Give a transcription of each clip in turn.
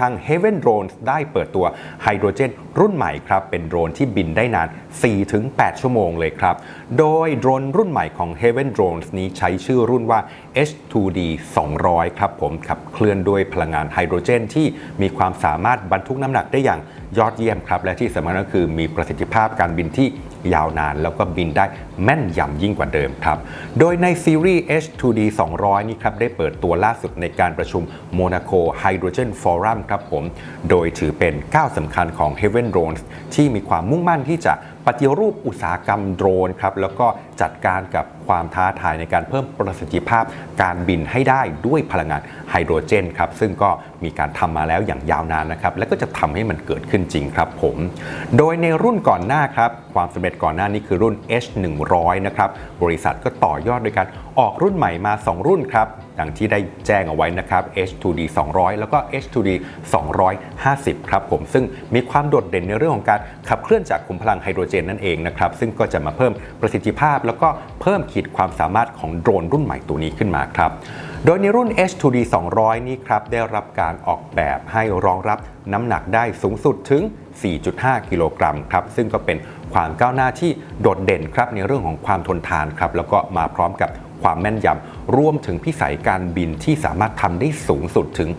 ทาง Heaven Drones ได้เปิดตัวไฮโดรเจนรุ่นใหม่ครับ เป็นโดรนที่บินได้นาน 4-8 ชั่วโมงเลยครับ โดยโดรนรุ่นใหม่ของ Heaven Drones นี้ใช้ชื่อรุ่นว่า H2D 200 ครับผมขับเคลื่อนด้วยพลังงานไฮโดรเจน ที่มีความสามารถบรรทุกน้ำหนักได้อย่างยอดเยี่ยมครับ และที่สำคัญก็คือมีประสิทธิภาพการบินที่ ยาวนาน แล้วก็บินได้แม่นยำยิ่งกว่าเดิมครับ โดยในซีรีส์ H2D 200 นี้ครับได้เปิดตัวล่าสุดในการประชุม Monaco Hydrogen Forum ครับผม โดยถือเป็นก้าวสำคัญของ Heaven Drones ที่มีความมุ่งมั่นที่จะปฏิรูปอุตสาหกรรมโดรนครับแล้วก็จัดการกับ ความท้าทายในการเพิ่มประสิทธิภาพการบินให้ได้ด้วยพลังงานไฮโดรเจนครับซึ่งก็มีการทำมาแล้วอย่างยาวนานนะครับและก็จะทำให้มันเกิดขึ้นจริงครับผม โดยในรุ่นก่อนหน้าครับความสำเร็จก่อนหน้านี้คือรุ่น H100 นะครับบริษัทก็ต่อยอดโดยการออกรุ่นใหม่มา 2 รุ่นครับดังที่ได้แจ้งเอาไว้นะครับ H2D 200 แล้วก็ H2D 250 ครับผมซึ่งมีความโดดเด่นในเรื่องของการขับเคลื่อนจากขุมพลังไฮโดรเจนนั่นเองนะครับซึ่งก็จะมาเพิ่มประสิทธิภาพแล้วก็เพิ่มขีดความสามารถของโดรนรุ่นใหม่ตัวนี้ขึ้นมาครับ โดยในรุ่น H2D 200 นี้ครับได้รับการออกแบบให้รองรับน้ำหนักได้สูงสุดถึง 4.5 กิโลกรัมครับ ซึ่งก็เป็นความก้าวหน้าที่โดดเด่นครับในเรื่องของความทนทานครับแล้วก็มาพร้อมกับความแม่นยำรวมถึงพิสัยการบินที่สามารถทำได้สูงสุดถึง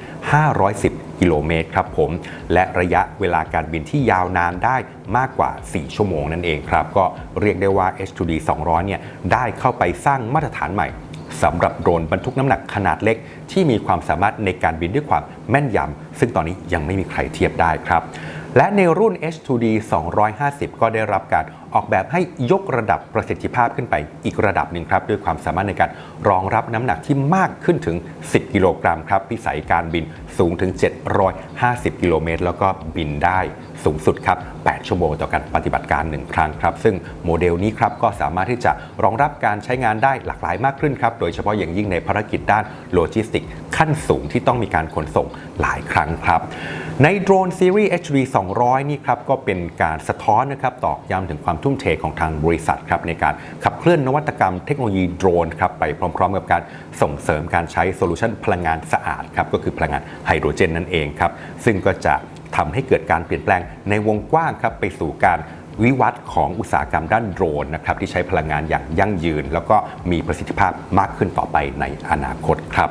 510 กิโลเมตรครับผม และระยะเวลาการบินที่ยาวนานได้มากกว่า 4 ชั่วโมงนั่นเองครับ ก็เรียกได้ว่า H2D 200 เนี่ยได้เข้าไปสร้างมาตรฐานใหม่สำหรับโดรนบรรทุกน้ำหนักขนาดเล็ก ที่มีความสามารถในการบินด้วยความแม่นยำซึ่งตอนนี้ยังไม่มีใครเทียบได้ครับ และในรุ่น H2D 250 ก็ได้รับการออกแบบให้ยกระดับประสิทธิภาพขึ้นไปอีกระดับหนึ่งครับด้วยความสามารถในการรองรับน้ำหนักที่มากขึ้นถึง 10 กิโลกรัมครับพิสัยการบินสูงถึง 750 กิโลเมตรแล้วก็บินได้ สูงสุดครับ 8 ชั่วโมงต่อการปฏิบัติการ 1 ครั้งครับ ซึ่งโมเดลนี้ครับก็สามารถที่จะรองรับการใช้งานได้หลากหลายมากขึ้นครับ โดยเฉพาะอย่างยิ่งในภารกิจด้านโลจิสติก ขั้นสูงที่ต้องมีการขนส่งหลายครั้งครับ ในโดรนซีรีส์ HD 200 นี่ครับก็เป็นการสะท้อนนะครับตอกย้ำถึงความทุ่มเทของทางบริษัทครับในการขับเคลื่อนนวัตกรรมเทคโนโลยีโดรนครับไปพร้อม ๆ กับการส่งเสริมการใช้โซลูชันพลังงานสะอาดครับก็คือพลังงานไฮโดรเจนนั่นเองครับซึ่งก็จะ ทำให้เกิดการเปลี่ยนแปลงในวงกว้างครับไปสู่การวิวัฒน์ของอุตสาหกรรมด้านโดรนนะครับที่ใช้พลังงานอย่างยั่งยืน แล้วก็มีประสิทธิภาพมากขึ้นต่อไปในอนาคตครับ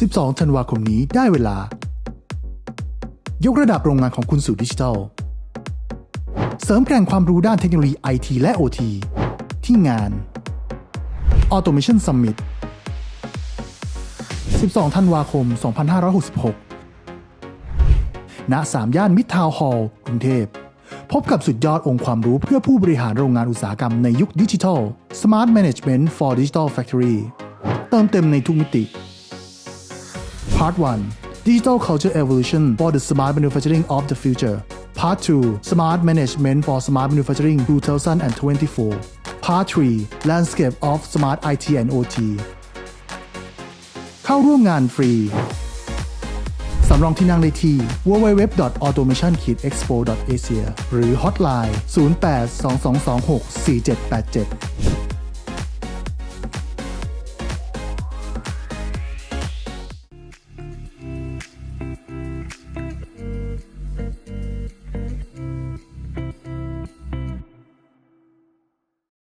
12 ธันวาคมนี้ได้เวลา ยกระดับโรงงานของคุณสู่ดิจิทัล เสริมแกร่งความรู้ด้านเทคโนโลยีไอทีและ OT ที่งาน Automation Summit 12 ธันวาคม 2566 ณ3ย่านมิตรทาวน์ฮอลล์กรุงเทพ พบกับสุดยอดองค์ความรู้เพื่อผู้บริหารโรงงานอุตสาหกรรมในยุคดิจิทัล Smart Management for Digital Factory เติมเต็มในทุกมิติ Part 1 Digital Culture Evolution for the Smart Manufacturing of the Future Part 2 Smart Management for Smart Manufacturing 2024 Part 3 Landscape of Smart IT and OT เข้าร่วมงานฟรีำรองที่นั่งได้ที่ www.automation-expo.asia หรือ hotline 08 2226 4787